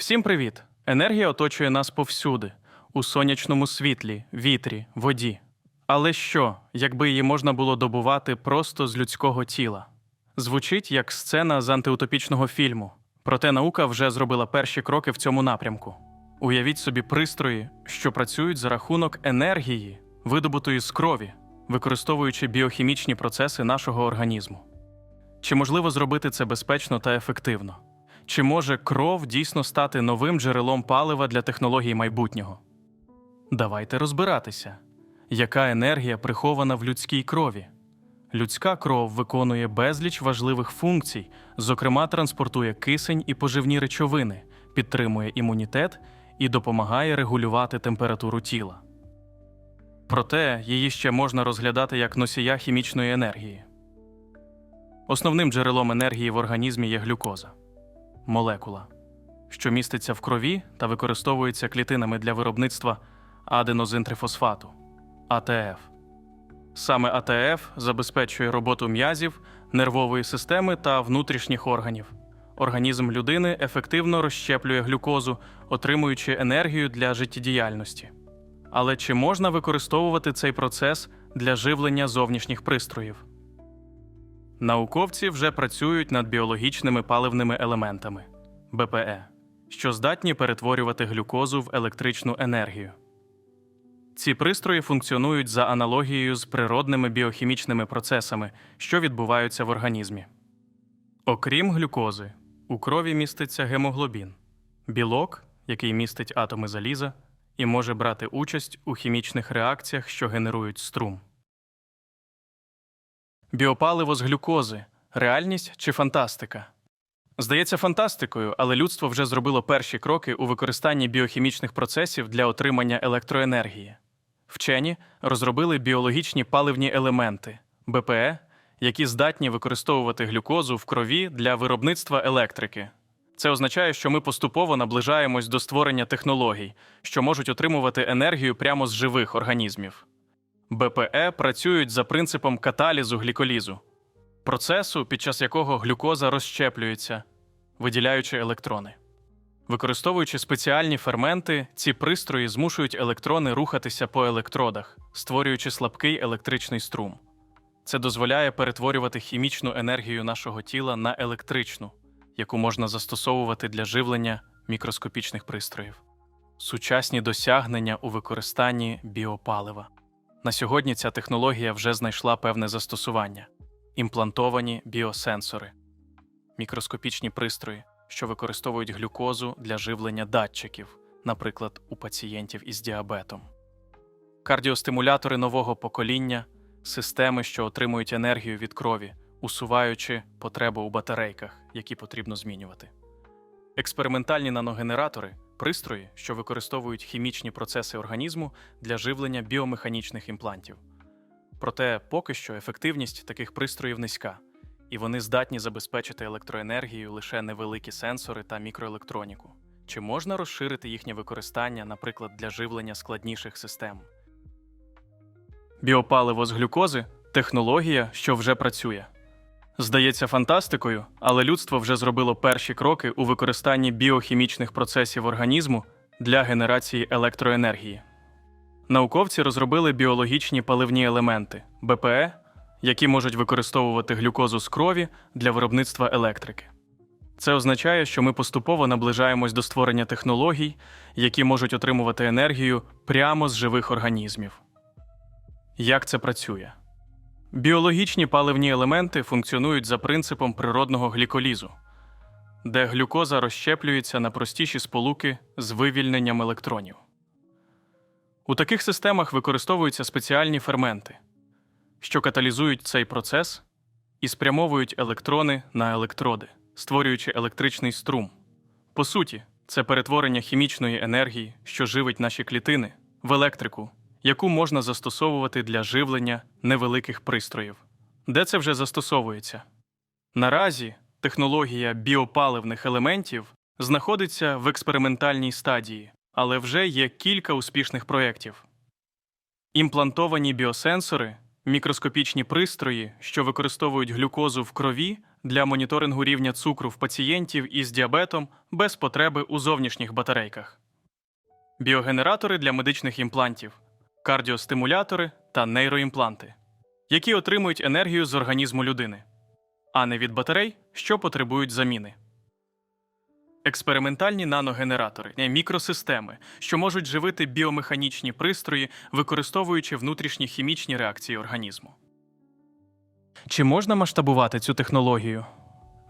Всім привіт! Енергія оточує нас повсюди, у сонячному світлі, вітрі, воді. Але що, якби її можна було добувати просто з людського тіла? Звучить як сцена з антиутопічного фільму. Проте наука вже зробила перші кроки в цьому напрямку. Уявіть собі пристрої, що працюють за рахунок енергії, видобутої з крові, використовуючи біохімічні процеси нашого організму. Чи можливо зробити це безпечно та ефективно? Чи може кров дійсно стати новим джерелом палива для технологій майбутнього? Давайте розбиратися, яка енергія прихована в людській крові. Людська кров виконує безліч важливих функцій, зокрема, транспортує кисень і поживні речовини, підтримує імунітет і допомагає регулювати температуру тіла. Проте її ще можна розглядати як носія хімічної енергії. Основним джерелом енергії в організмі є глюкоза молекула, що міститься в крові та використовується клітинами для виробництва аденозинтрифосфату АТФ. Саме АТФ забезпечує роботу м'язів, нервової системи та внутрішніх органів. Організм людини ефективно розщеплює глюкозу, отримуючи енергію для життєдіяльності. Але чи можна використовувати цей процес для живлення зовнішніх пристроїв? Науковці вже працюють над біологічними паливними елементами БПЕ, що здатні перетворювати глюкозу в електричну енергію. Ці пристрої функціонують за аналогією з природними біохімічними процесами, що відбуваються в організмі. Окрім глюкози, у крові міститься гемоглобін білок, який містить атоми заліза і може брати участь у хімічних реакціях, що генерують струм. Біопаливо з глюкози реальність чи фантастика? Здається фантастикою, але людство вже зробило перші кроки у використанні біохімічних процесів для отримання електроенергії. Вчені розробили біологічні паливні елементи БПЕ, які здатні використовувати глюкозу в крові для виробництва електрики. Це означає, що ми поступово наближаємось до створення технологій, що можуть отримувати енергію прямо з живих організмів. БПЕ працюють за принципом каталізу гліколізу, процесу, під час якого глюкоза розщеплюється, виділяючи електрони. Використовуючи спеціальні ферменти, ці пристрої змушують електрони рухатися по електродах, створюючи слабкий електричний струм. Це дозволяє перетворювати хімічну енергію нашого тіла на електричну, яку можна застосовувати для живлення мікроскопічних пристроїв. Сучасні досягнення у використанні біопалива. На сьогодні ця технологія вже знайшла певне застосування: імплантовані біосенсори, мікроскопічні пристрої, що використовують глюкозу для живлення датчиків, наприклад, у пацієнтів із діабетом, кардіостимулятори нового покоління, системи, що отримують енергію від крові, усуваючи потребу у батарейках, які потрібно змінювати. Експериментальні наногенератори пристрої, що використовують хімічні процеси організму для живлення біомеханічних імплантів. Проте поки що ефективність таких пристроїв низька, і вони здатні забезпечити електроенергію лише невеликі сенсори та мікроелектроніку. Чи можна розширити їхнє використання, наприклад, для живлення складніших систем? Біопаливо з глюкози технологія, що вже працює. Здається фантастикою, але людство вже зробило перші кроки у використанні біохімічних процесів організму для генерації електроенергії. Науковці розробили біологічні паливні елементи БПЕ, які можуть використовувати глюкозу з крові для виробництва електрики. Це означає, що ми поступово наближаємось до створення технологій, які можуть отримувати енергію прямо з живих організмів. Як це працює? Біологічні паливні елементи функціонують за принципом природного гліколізу, де глюкоза розщеплюється на простіші сполуки з вивільненням електронів. У таких системах використовуються спеціальні ферменти, що каталізують цей процес і спрямовують електрони на електроди, створюючи електричний струм. По суті, це перетворення хімічної енергії, що живить наші клітини, в електрику яку можна застосовувати для живлення невеликих пристроїв. Де це вже застосовується? Наразі технологія біопаливних елементів знаходиться в експериментальній стадії, але вже є кілька успішних проєктів. Імплантовані біосенсори, мікроскопічні пристрої, що використовують глюкозу в крові для моніторингу рівня цукру в пацієнтів із діабетом без потреби у зовнішніх батарейках, біогенератори для медичних імплантів, кардіостимулятори та нейроімпланти, які отримують енергію з організму людини, а не від батарей, що потребують заміни. Експериментальні наногенератори е, мікросистеми, що можуть живити біомеханічні пристрої, використовуючи внутрішні хімічні реакції організму. Чи можна масштабувати цю технологію?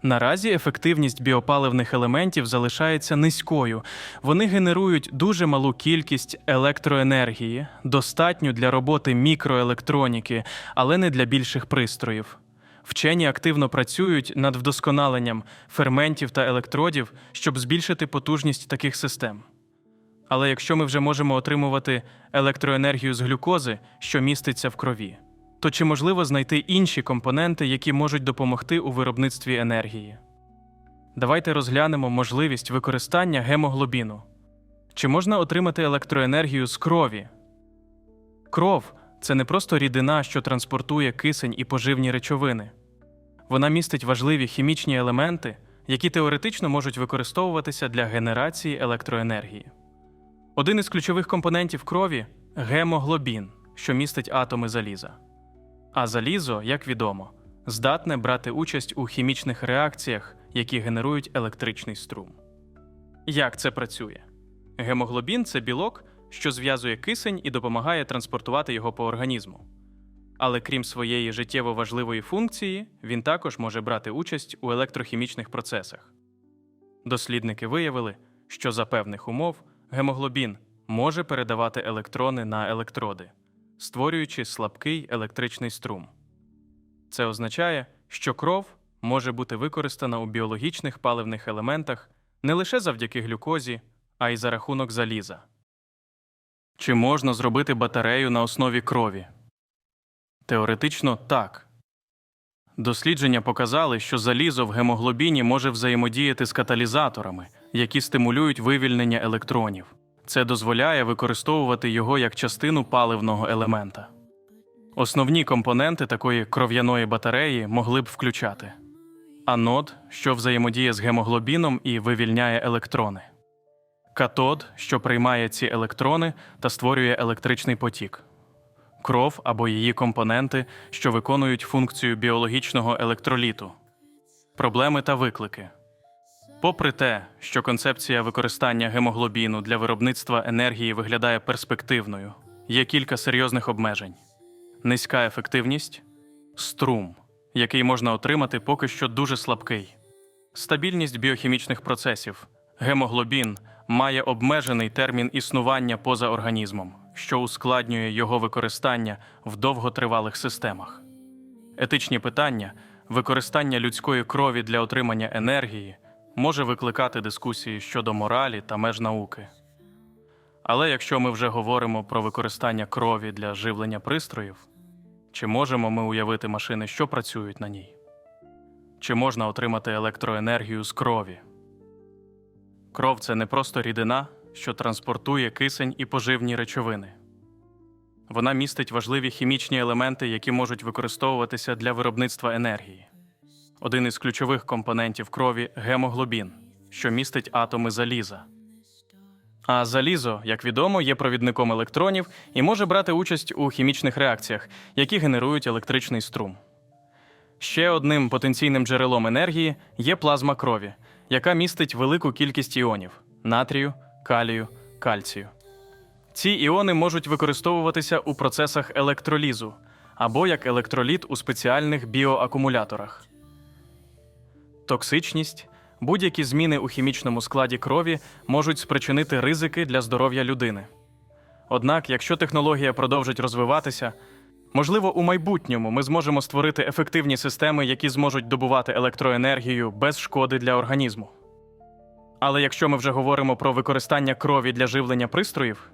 Наразі ефективність біопаливних елементів залишається низькою. Вони генерують дуже малу кількість електроенергії, достатню для роботи мікроелектроніки, але не для більших пристроїв. Вчені активно працюють над вдосконаленням ферментів та електродів, щоб збільшити потужність таких систем. Але якщо ми вже можемо отримувати електроенергію з глюкози, що міститься в крові, то чи можливо знайти інші компоненти, які можуть допомогти у виробництві енергії? Давайте розглянемо можливість використання гемоглобіну. Чи можна отримати електроенергію з крові? Кров це не просто рідина, що транспортує кисень і поживні речовини. Вона містить важливі хімічні елементи, які теоретично можуть використовуватися для генерації електроенергії. Один із ключових компонентів крові гемоглобін, що містить атоми заліза. А залізо, як відомо, здатне брати участь у хімічних реакціях, які генерують електричний струм. Як це працює? Гемоглобін це білок, що зв'язує кисень і допомагає транспортувати його по організму. Але крім своєї життєво важливої функції, він також може брати участь у електрохімічних процесах. Дослідники виявили, що за певних умов гемоглобін може передавати електрони на електроди, створюючи слабкий електричний струм. Це означає, що кров може бути використана у біологічних паливних елементах не лише завдяки глюкозі, а й за рахунок заліза. Чи можна зробити батарею на основі крові? Теоретично так. Дослідження показали, що залізо в гемоглобіні може взаємодіяти з каталізаторами, які стимулюють вивільнення електронів. Це дозволяє використовувати його як частину паливного елемента. Основні компоненти такої кров'яної батареї могли б включати анод, що взаємодіє з гемоглобіном і вивільняє електрони, катод, що приймає ці електрони та створює електричний потік, кров або її компоненти, що виконують функцію біологічного електроліту, проблеми та виклики. Попри те, що концепція використання гемоглобіну для виробництва енергії виглядає перспективною, є кілька серйозних обмежень: низька ефективність, струм, який можна отримати поки що дуже слабкий, стабільність біохімічних процесів. Гемоглобін має обмежений термін існування поза організмом, що ускладнює його використання в довготривалих системах. Етичні питання, використання людської крові для отримання енергії може викликати дискусії щодо моралі та меж науки. Але якщо ми вже говоримо про використання крові для живлення пристроїв, чи можемо ми уявити машини, що працюють на ній? Чи можна отримати електроенергію з крові? Кров це не просто рідина, що транспортує кисень і поживні речовини. Вона містить важливі хімічні елементи, які можуть використовуватися для виробництва енергії. Один із ключових компонентів крові гемоглобін, що містить атоми заліза. А залізо, як відомо, є провідником електронів і може брати участь у хімічних реакціях, які генерують електричний струм. Ще одним потенційним джерелом енергії є плазма крові, яка містить велику кількість іонів натрію, калію, кальцію. Ці іони можуть використовуватися у процесах електролізу або як електроліт у спеціальних біоакумуляторах. Токсичність, будь-які зміни у хімічному складі крові можуть спричинити ризики для здоров'я людини. Однак, якщо технологія продовжить розвиватися, можливо, у майбутньому ми зможемо створити ефективні системи, які зможуть добувати електроенергію без шкоди для організму. Але якщо ми вже говоримо про використання крові для живлення пристроїв,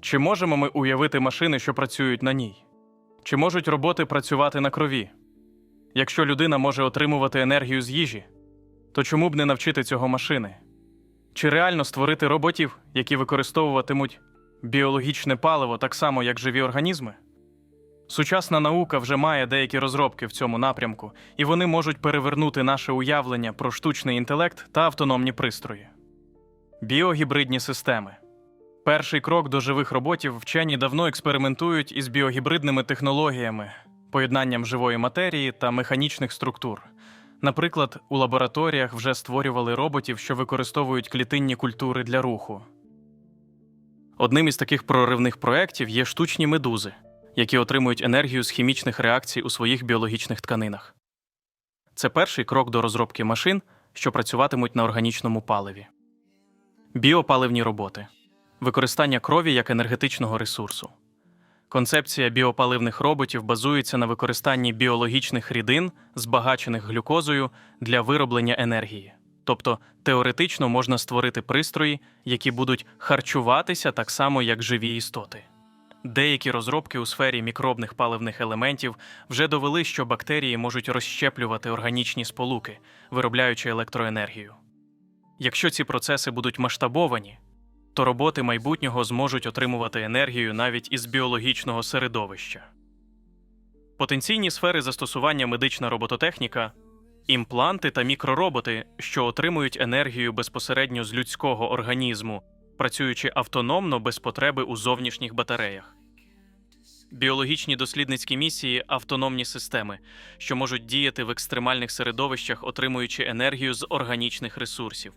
чи можемо ми уявити машини, що працюють на ній? Чи можуть роботи працювати на крові? Якщо людина може отримувати енергію з їжі, то чому б не навчити цього машини? Чи реально створити роботів, які використовуватимуть біологічне паливо так само, як живі організми? Сучасна наука вже має деякі розробки в цьому напрямку, і вони можуть перевернути наше уявлення про штучний інтелект та автономні пристрої. Біогібридні системи. Перший крок до живих роботів вчені давно експериментують із біогібридними технологіями, поєднанням живої матерії та механічних структур. Наприклад, у лабораторіях вже створювали роботів, що використовують клітинні культури для руху. Одним із таких проривних проєктів є штучні медузи, які отримують енергію з хімічних реакцій у своїх біологічних тканинах. Це перший крок до розробки машин, що працюватимуть на органічному паливі. Біопаливні роботи використання крові як енергетичного ресурсу. Концепція біопаливних роботів базується на використанні біологічних рідин, збагачених глюкозою для вироблення енергії. Тобто теоретично можна створити пристрої, які будуть харчуватися так само, як живі істоти. Деякі розробки у сфері мікробних паливних елементів вже довели, що бактерії можуть розщеплювати органічні сполуки, виробляючи електроенергію. Якщо ці процеси будуть масштабовані, то роботи майбутнього зможуть отримувати енергію навіть із біологічного середовища. Потенційні сфери застосування медична робототехніка, імпланти та мікророботи, що отримують енергію безпосередньо з людського організму, працюючи автономно без потреби у зовнішніх батареях. Біологічні дослідницькі місії автономні системи, що можуть діяти в екстремальних середовищах, отримуючи енергію з органічних ресурсів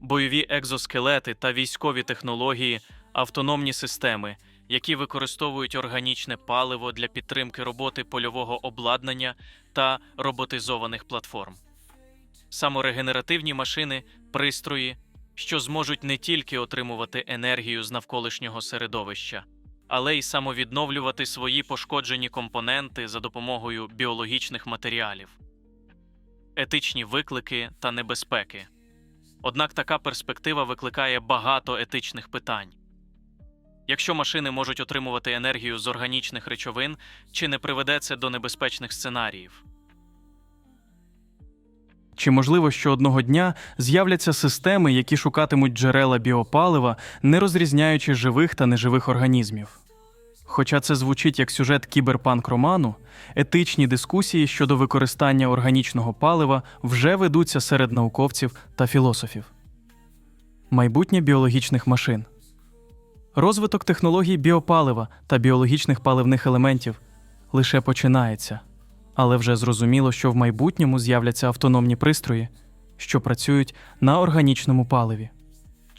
бойові екзоскелети та військові технології, автономні системи, які використовують органічне паливо для підтримки роботи польового обладнання та роботизованих платформ, саморегенеративні машини, пристрої, що зможуть не тільки отримувати енергію з навколишнього середовища, але й самовідновлювати свої пошкоджені компоненти за допомогою біологічних матеріалів, етичні виклики та небезпеки. Однак така перспектива викликає багато етичних питань. Якщо машини можуть отримувати енергію з органічних речовин, чи не приведе це до небезпечних сценаріїв? Чи можливо, що одного дня з'являться системи, які шукатимуть джерела біопалива, не розрізняючи живих та неживих організмів? Хоча це звучить як сюжет кіберпанк роману, етичні дискусії щодо використання органічного палива вже ведуться серед науковців та філософів. Майбутнє біологічних машин. Розвиток технологій біопалива та біологічних паливних елементів лише починається, але вже зрозуміло, що в майбутньому з'являться автономні пристрої, що працюють на органічному паливі.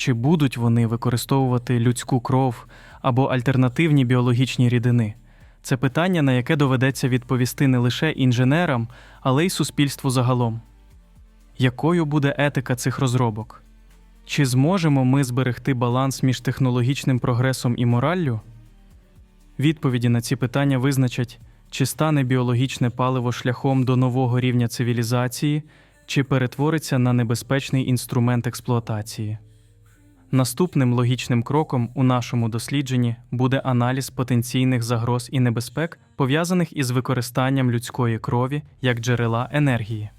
Чи будуть вони використовувати людську кров або альтернативні біологічні рідини? Це питання, на яке доведеться відповісти не лише інженерам, але й суспільству загалом. Якою буде етика цих розробок? Чи зможемо ми зберегти баланс між технологічним прогресом і мораллю? Відповіді на ці питання визначать, чи стане біологічне паливо шляхом до нового рівня цивілізації, чи перетвориться на небезпечний інструмент експлуатації. Наступним логічним кроком у нашому дослідженні буде аналіз потенційних загроз і небезпек, пов'язаних із використанням людської крові як джерела енергії.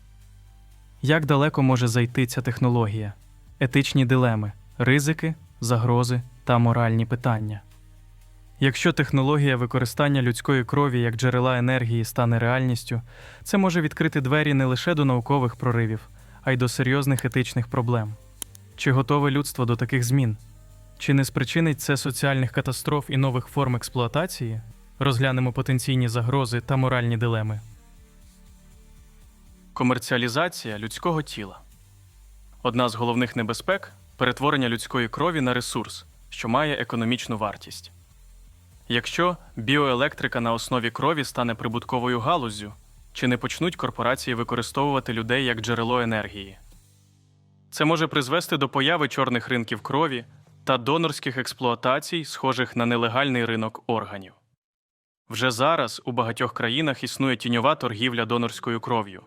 Як далеко може зайти ця технологія? Етичні дилеми, ризики, загрози та моральні питання. Якщо технологія використання людської крові як джерела енергії стане реальністю, це може відкрити двері не лише до наукових проривів, а й до серйозних етичних проблем. Чи готове людство до таких змін? Чи не спричинить це соціальних катастроф і нових форм експлуатації? Розглянемо потенційні загрози та моральні дилеми. Комерціалізація людського тіла одна з головних небезпек перетворення людської крові на ресурс, що має економічну вартість. Якщо біоелектрика на основі крові стане прибутковою галуззю, чи не почнуть корпорації використовувати людей як джерело енергії? Це може призвести до появи чорних ринків крові та донорських експлуатацій, схожих на нелегальний ринок органів. Вже зараз у багатьох країнах існує тіньова торгівля донорською кров'ю.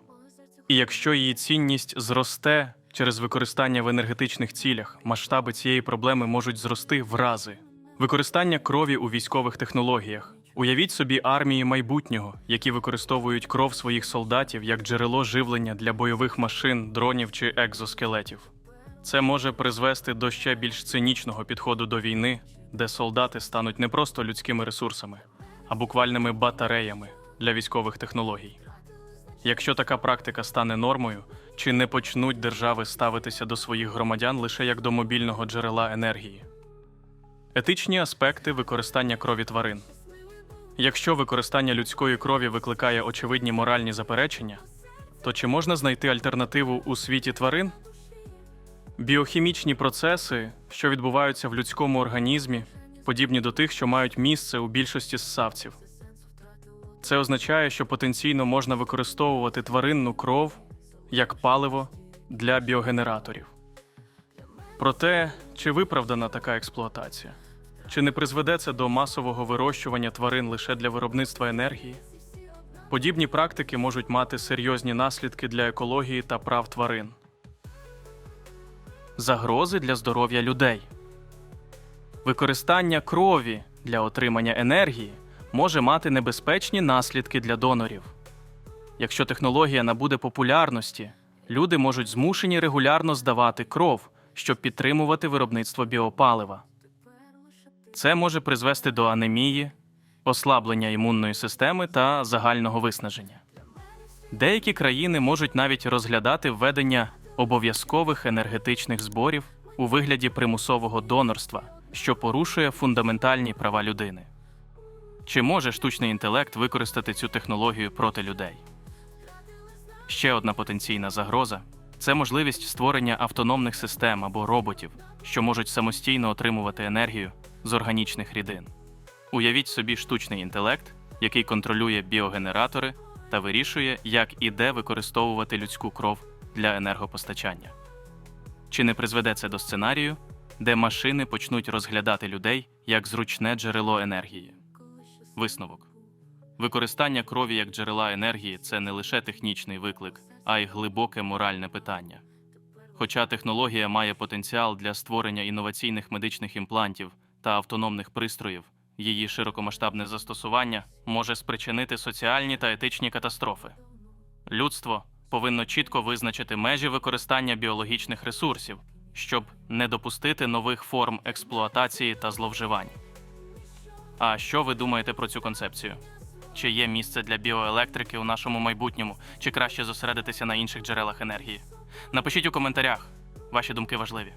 І якщо її цінність зросте через використання в енергетичних цілях, масштаби цієї проблеми можуть зрости в рази. Використання крові у військових технологіях. Уявіть собі армії майбутнього, які використовують кров своїх солдатів як джерело живлення для бойових машин, дронів чи екзоскелетів. Це може призвести до ще більш цинічного підходу до війни, де солдати стануть не просто людськими ресурсами, а буквальними батареями для військових технологій. Якщо така практика стане нормою, чи не почнуть держави ставитися до своїх громадян лише як до мобільного джерела енергії? Етичні аспекти використання крові тварин. Якщо використання людської крові викликає очевидні моральні заперечення, то чи можна знайти альтернативу у світі тварин? Біохімічні процеси, що відбуваються в людському організмі, подібні до тих, що мають місце у більшості ссавців. Це означає, що потенційно можна використовувати тваринну кров як паливо для біогенераторів. Проте, чи виправдана така експлуатація? Чи не призведе це до масового вирощування тварин лише для виробництва енергії? Подібні практики можуть мати серйозні наслідки для екології та прав тварин. Загрози для здоров'я людей. Використання крові для отримання енергії може мати небезпечні наслідки для донорів. Якщо технологія набуде популярності, люди можуть змушені регулярно здавати кров, щоб підтримувати виробництво біопалива. Це може призвести до анемії, ослаблення імунної системи та загального виснаження. Деякі країни можуть навіть розглядати введення обов'язкових енергетичних зборів у вигляді примусового донорства, що порушує фундаментальні права людини. Чи може штучний інтелект використати цю технологію проти людей? Ще одна потенційна загроза це можливість створення автономних систем або роботів, що можуть самостійно отримувати енергію з органічних рідин. Уявіть собі штучний інтелект, який контролює біогенератори та вирішує, як і де використовувати людську кров для енергопостачання. Чи не призведе це до сценарію, де машини почнуть розглядати людей як зручне джерело енергії? Висновок. Використання крові як джерела енергії це не лише технічний виклик, а й глибоке моральне питання. Хоча технологія має потенціал для створення інноваційних медичних імплантів та автономних пристроїв, її широкомасштабне застосування може спричинити соціальні та етичні катастрофи. Людство повинно чітко визначити межі використання біологічних ресурсів, щоб не допустити нових форм експлуатації та зловживань. А що ви думаєте про цю концепцію? Чи є місце для біоелектрики у нашому майбутньому, чи краще зосередитися на інших джерелах енергії? Напишіть у коментарях. Ваші думки важливі.